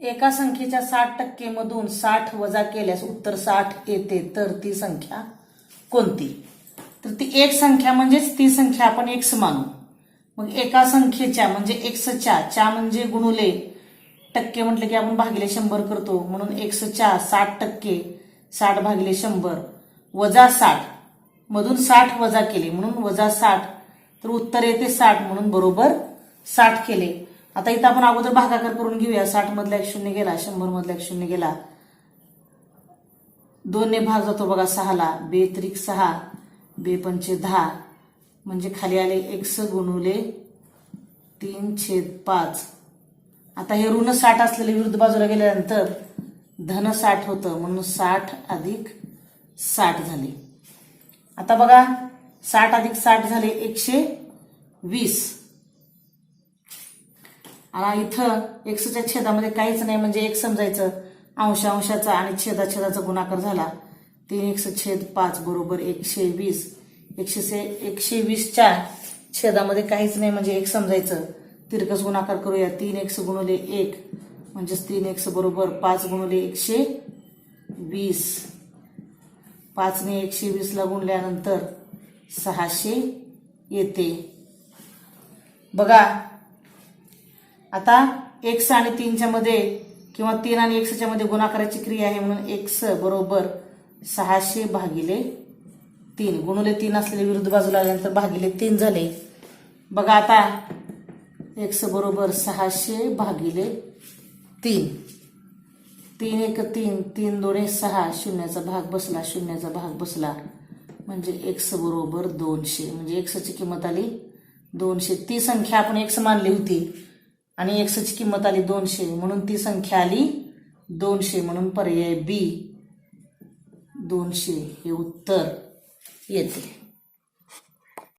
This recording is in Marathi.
एका संख्येच्या साठ टक्के मधून साठ वजा केल्यास उत्तर साठ येते तर ती संख्या कोणती? तर ती एक संख्या म्हणजेच ती संख्या आपण एक्स मानू. मग एका संख्येच्या म्हणजे एक्सच्या च्या म्हणजे गुणुले टक्के म्हटलं की आपण भागिले शंभर करतो म्हणून एक्सच्या साठ टक्के साठ भागिले शंभर वजा साठ मधून साठ वजा केले म्हणून वजा साठ तर उत्तर येते साठ म्हणून बरोबर साठ केले. आता इथं आपण अगोदर भागाकार करून घेऊया. साठ मधला एक शून्य गेला शंभर मधला एक शून्य गेला. दोनने भाग जातो बघा सहाला. बे त्रिक सहा बे पंचे दहा. म्हणजे खाली आले एकस गुणुले तीन छेद पाच. आता हे ऋण साठ असलेले विरुद्ध बाजूला गेल्यानंतर धन साठ होतं. म्हणून साठ अधिक साठ झाले. आता बघा साठ अधिक साठ झाले एकशे वीस. आणि इथं एक्सच्या छेदामध्ये काहीच नाही म्हणजे एक समजायचं. अंश अंशाचा आणि छेदा छेदाचा गुणाकार झाला. तीन एकशे छेद पाच बरोबर एकशे वीस. एकशे से एकशे वीसच्या छेदामध्ये काहीच नाही म्हणजे एक समजायचं. तिरकस गुणाकार करूया. तीन एकशे गुणवले एक म्हणजेच तीन एकशे बरोबर पाच गुणवले एकशे वीस. पाचने एकशे वीसला गुणल्यानंतर सहाशे येते. बघा आता एक्स आणि तीनच्या मध्ये किंवा तीन आणि एक्सच्या मध्ये गुणाकाराची क्रिया आहे म्हणून एक्स बरोबर सहाशे भागिले तीन. गुणुले तीन असलेले विरुद्ध बाजूला आल्यानंतर भागिले तीन झाले. बघा आता एक्स बरोबर सहाशे भागिले तीन. तीन एक तीन तीन दोन सहा शून्याचा भाग बसला शून्याचा भाग बसला. म्हणजे एक्स बरोबर दोनशे. म्हणजे एक्सची किंमत आली दोनशे. ती संख्या आपण एक्स मानली होती. आणि एक्सची किंमत आली दोनशे. म्हणून ती संख्या आली दोनशे. म्हणून पर्याय बी दोनशे हे उत्तर येते.